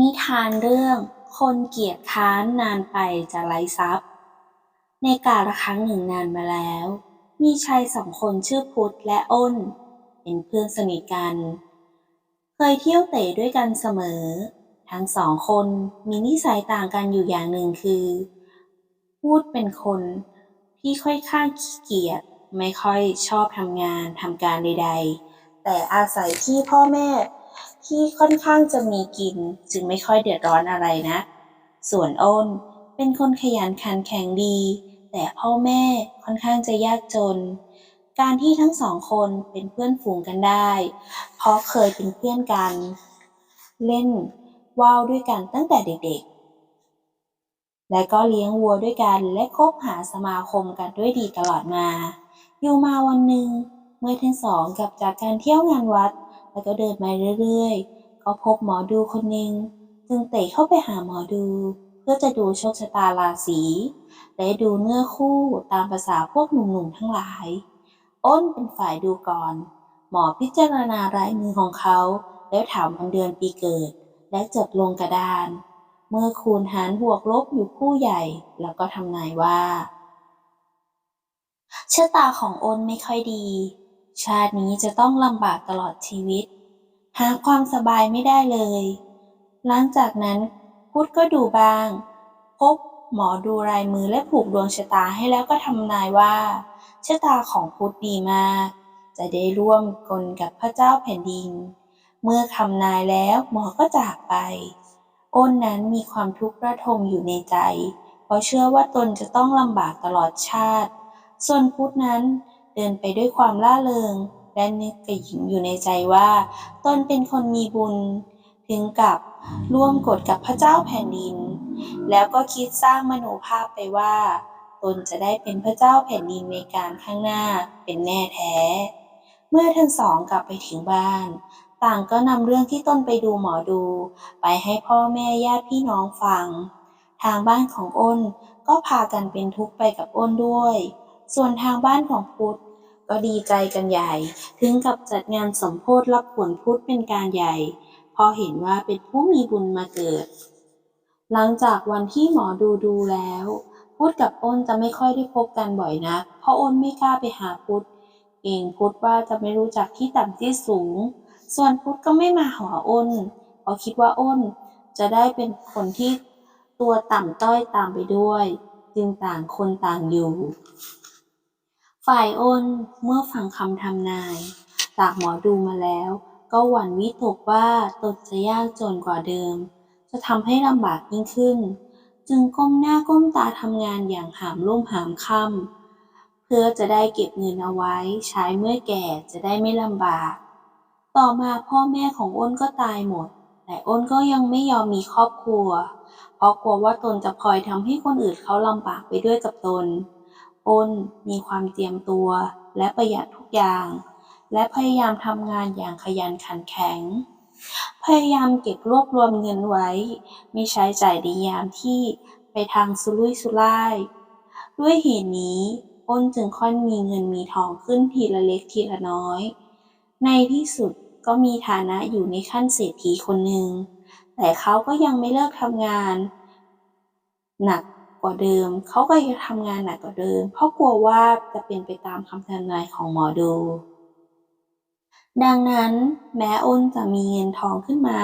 นิทานเรื่องคนเกียจค้านนานไปจะไร้ทรัพย์ ในกาลครั้งหนึ่งนานมาแล้ว มีชายสองคนชื่อพุทธและอ้น เป็นเพื่อนสนิทกัน เคยเที่ยวเตะด้วยกันเสมอ ทั้งสองคนมีนิสัยต่างกันอยู่อย่างหนึ่งคือ พูดเป็นคนที่ค่อยข้างขี้เกียจไม่ค่อยชอบทำงานทำการใด ๆ แต่อาศัยที่พ่อแม่ ที่ค่อนข้างจะมีกิน จึงไม่ค่อยเดือดร้อนอะไรนะ ส่วนอ้นเป็นคนขยันขันแข็งดี แต่พ่อแม่ค่อนข้างจะยากจน การที่ทั้งสองคนเป็นเพื่อนฝูงกันได้ เพราะเคยเป็นเพื่อนกัน เล่นว่าวด้วยกันตั้งแต่เด็กๆ และก็เลี้ยงวัวด้วยกันและคบหาสมาคมกันด้วยดีตลอดมา อยู่มาวันหนึ่งเมื่อทั้งสองกลับจากการเที่ยวงานวัด แล้วก็เดินมาเรื่อยๆ ก็พบหมอดูคนหนึ่งจึงเตะเข้าไปหาหมอดู เพื่อจะดูโชคชะตาราศีและดูเนื้อคู่ตามภาษาพวกหนุ่มๆทั้งหลาย อ้นเป็นฝ่ายดูก่อน หมอพิจารณารายมือของเขา แล้วถามวันเดือนปีเกิด และจดลงกระดาน เมื่อคูณหารบวกลบอยู่คู่ใหญ่ แล้วก็ทำนายว่าชะตาของโอนไม่ค่อยดี ชาตินี้จะต้องลำบากตลอดชีวิต หาความสบายไม่ได้เลย หลังจากนั้นพุทธก็ดูบ้าง พบหมอดูรายมือและผูกดวงชะตาให้แล้วก็ทำนายว่า ชะตาของพุทธดีมาก จะได้ร่วมกลกับพระเจ้าแผ่นดิน เมื่อคำนายแล้วหมอก็จากไป อ้นนั้นมีความทุกข์ระทมอยู่ในใจ เพราะเชื่อว่าตนจะต้องลำบากตลอดชาติ ส่วนพุทธนั้น เดินไปด้วยความล่าเริง และนึกกระหยิ่มอยู่ในใจว่าตนเป็นคนมีบุญ ถึงกับร่วมกฎกับพระเจ้าแผ่นดิน แล้วก็คิดสร้างมโนภาพไปว่า ตนจะได้เป็นพระเจ้าแผ่นดินในการข้างหน้าเป็นแน่แท้ เมื่อทั้งสองกลับไปถึงบ้าน ต่างก็นำเรื่องที่ตนไปดูหมอดู ไปให้พ่อแม่ญาติพี่น้องฟัง ทางบ้านของอ้นก็พากันเป็นทุกข์ไปกับอ้นด้วย ส่วนทางบ้านของพุทธ ก็ดีใจกันใหญ่ ถึงกับจัดงานสมโพธิรับผลพุทธเป็นการใหญ่ พอเห็นว่าเป็นผู้มีบุญมาเกิด หลังจากวันที่หมอดูดูแล้ว พุทธกับอ้นจะไม่ค่อยได้พบกันบ่อยนักเพราะอ้นไม่กล้าไปหาพุทธเองพุทธว่าจะไม่รู้จักที่ต่ำที่สูง ส่วนพุทธก็ไม่มาหาอ้นเพราะคิดว่าอ้นจะได้เป็นคนที่ตัวต่ำต้อยตามไปด้วย จึงต่างคนต่างอยู่ ฝ่ายอ้นเมื่อฟังคำทำนาย จากหมอดูมาแล้ว ก็หวั่นวิตกว่าตนจะยากจนกว่าเดิม จะทำให้ลำบากยิ่งขึ้น จึงก้มหน้าก้มตาทำงานอย่างหามรุ่มหามค่ำเพื่อจะได้เก็บเงินเอาไว้ใช้เมื่อแก่จะได้ไม่ลำบาก ต่อมาพ่อแม่ของอ้นก็ตายหมด แต่อ้นก็ยังไม่ยอมมีครอบครัว เพราะกลัวว่าตนจะพลอยทำให้คนอื่นเขาลำบากไปด้วยกับตน อ้นมีความเตรียมตัวและประหยัดทุกอย่าง และพยายามทำงานอย่างขยันขันแข็ง พยายามเก็บรวบรวมเงินไว้ไม่ใช้จ่ายในยามที่ไปทางสุรุ่ยสุร่าย ด้วยเหตุนี้อ้นจึงค่อยมีเงินมีทองขึ้นทีละเล็กทีละน้อย ในที่สุดก็มีฐานะอยู่ในขั้นเศรษฐีคนหนึ่ง แต่เขาก็ยังไม่เลิกทำงาน หนัก กว่าเดิม เขาก็ยังทำงานหนักกว่าเดิม เพราะกลัวว่าจะเป็นไปตามคำทำนายของหมอดู ดังนั้นแม้อ้นจะมีเงินทองขึ้นมา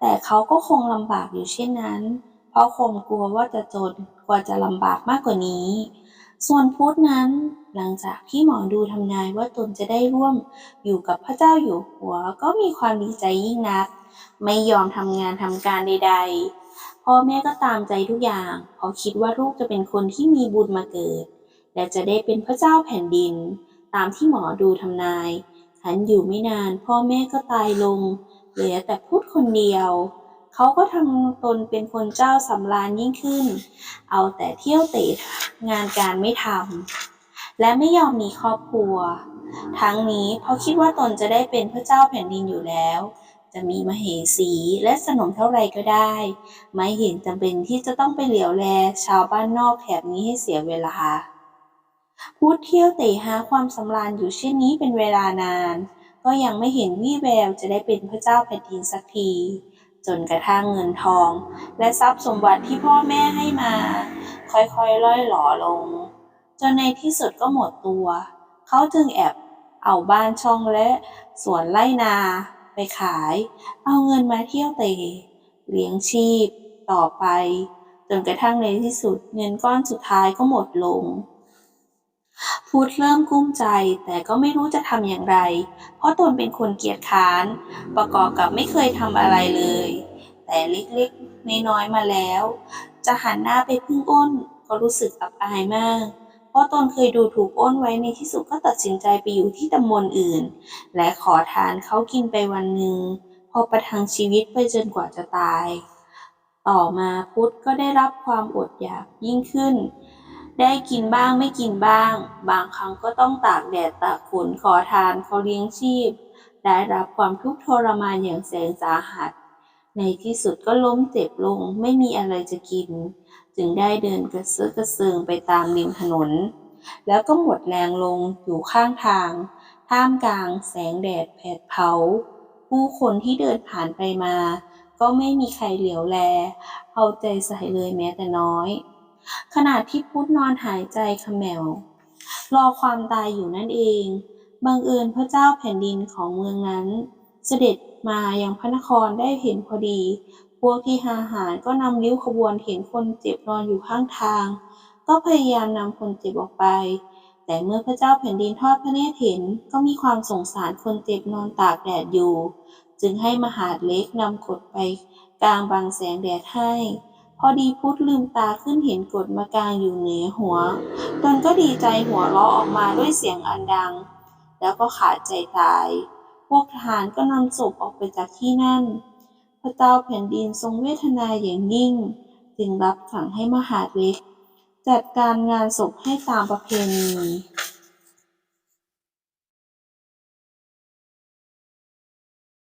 แต่เขาก็คงลำบากอยู่เช่นนั้น เพราะคงกลัวว่าจะจนกว่าจะลำบากมากกว่านี้ ส่วนพุทธนั้นหลังจากที่หมอดูทำนายว่าตนจะได้ร่วมอยู่กับพระเจ้าอยู่หัวก็มีความดีใจยิ่งนัก ไม่ยอมทำงานทำการใด ๆ พ่อแม่ก็ตามใจทุกอย่าง เพราะคิดว่าลูกจะเป็นคนที่มีบุญมาเกิด และจะได้เป็นพระเจ้าแผ่นดิน ตามที่หมอดูทำนายขันอยู่ไม่นานพ่อแม่ก็ตายลง เหลือแต่พุทธคนเดียว เขาก็ทำตนเป็นคนเจ้าสำราญยิ่งขึ้น เอาแต่เที่ยวเตะงานการไม่ทำ และไม่ยอมมีครอบครัว ทั้งนี้เพราะคิดว่าตนจะได้เป็นพระเจ้าแผ่นดินอยู่แล้ว จะมีมเหสีและสนมเท่าไรก็ได้ ไม่เห็นจำเป็นที่จะต้องไปเหลียวแลชาวบ้านนอกแถบนี้ให้เสียเวลาพูดเที่ยวเตะหาความสำราญอยู่เช่นนี้เป็นเวลานาน ก็ยังไม่เห็นวี่แววจะได้เป็นพระเจ้าแผ่นดินสักที จนกระทั่งเงินทอง และทรัพย์สมบัติที่พ่อแม่ให้มา ค่อยๆล่อยหลอลง จนในที่สุดก็หมดตัว เขาจึงแอบเอาบ้านช่องและสวนไร่นา ไปขาย เอาเงินมาเที่ยวเตะเลี้ยงชีพ ต่อไป จนกระทั่งในที่สุดเงินก้อนสุดท้ายก็หมดลงพุธเริ่มกุ้มใจแต่ก็ไม่รู้จะทำอย่างไร เพราะตนเป็นคนเกียจคร้าน ประกอบกับไม่เคยทำอะไรเลย แต่เล็กๆน้อยๆมาแล้ว จะหันหน้าไปพึ่งอ้นก็รู้สึกอับอายมาก เพราะตนเคยดูถูกอ้นไว้ในที่สุดก็ตัดสินใจไปอยู่ที่ตำบลอื่น และขอทานเขากินไปวันหนึ่งพอประทังชีวิตไปจนกว่าจะตาย ต่อมาพุทธก็ได้รับความอดอยากยิ่งขึ้น ได้กินบ้างไม่กินบ้าง บางครั้งก็ต้องตากแดดตากฝนขอทานเขาเลี้ยงชีพ ได้รับความทุกข์ทรมานอย่างแสนสาหัส ในที่สุดก็ล้มเจ็บลงไม่มีอะไรจะกิน จึงได้เดินกระเซาะกระเซิงไปตามริมถนน แล้วก็หมดแรงลงอยู่ข้างทาง ท่ามกลางแสงแดดแผดเผา ผู้คนที่เดินผ่านไปมา ก็ไม่มีใครเหลียวแล เอาใจใส่เลยแม้แต่น้อย ขณะที่พุทธนอนหายใจเขมว รอความตายอยู่นั่นเอง บังเอิญพระเจ้าแผ่นดินของเมืองนั้น เสด็จมายังพระนครได้เห็นพอดี พวกที่หาอาหารก็นำริ้วขบวนเห็นคนเจ็บนอนอยู่ข้างทาง ก็พยายามนำคนเจ็บออกไป แต่เมื่อพระเจ้าแผ่นดินทอดพระเนตรเห็นก็มีความสงสารคนเจ็บนอนตากแดดอยู่ จึงให้มหาดเล็กนำกดไปกลางบังแสงแดดให้ พอดีพุทธลืมตาขึ้นเห็นกดมากลางอยู่เหนือหัว ตนก็ดีใจหัวเราะออกมาด้วยเสียงอันดัง แล้วก็ขาดใจตาย พวกทหารก็นำศพออกไปจากที่นั่น พระเจ้าแผ่นดินทรงเวทนาอย่างยิ่ง จึงรับสั่งให้มหาดเล็ก จัดการงานศพให้ตามประเพณี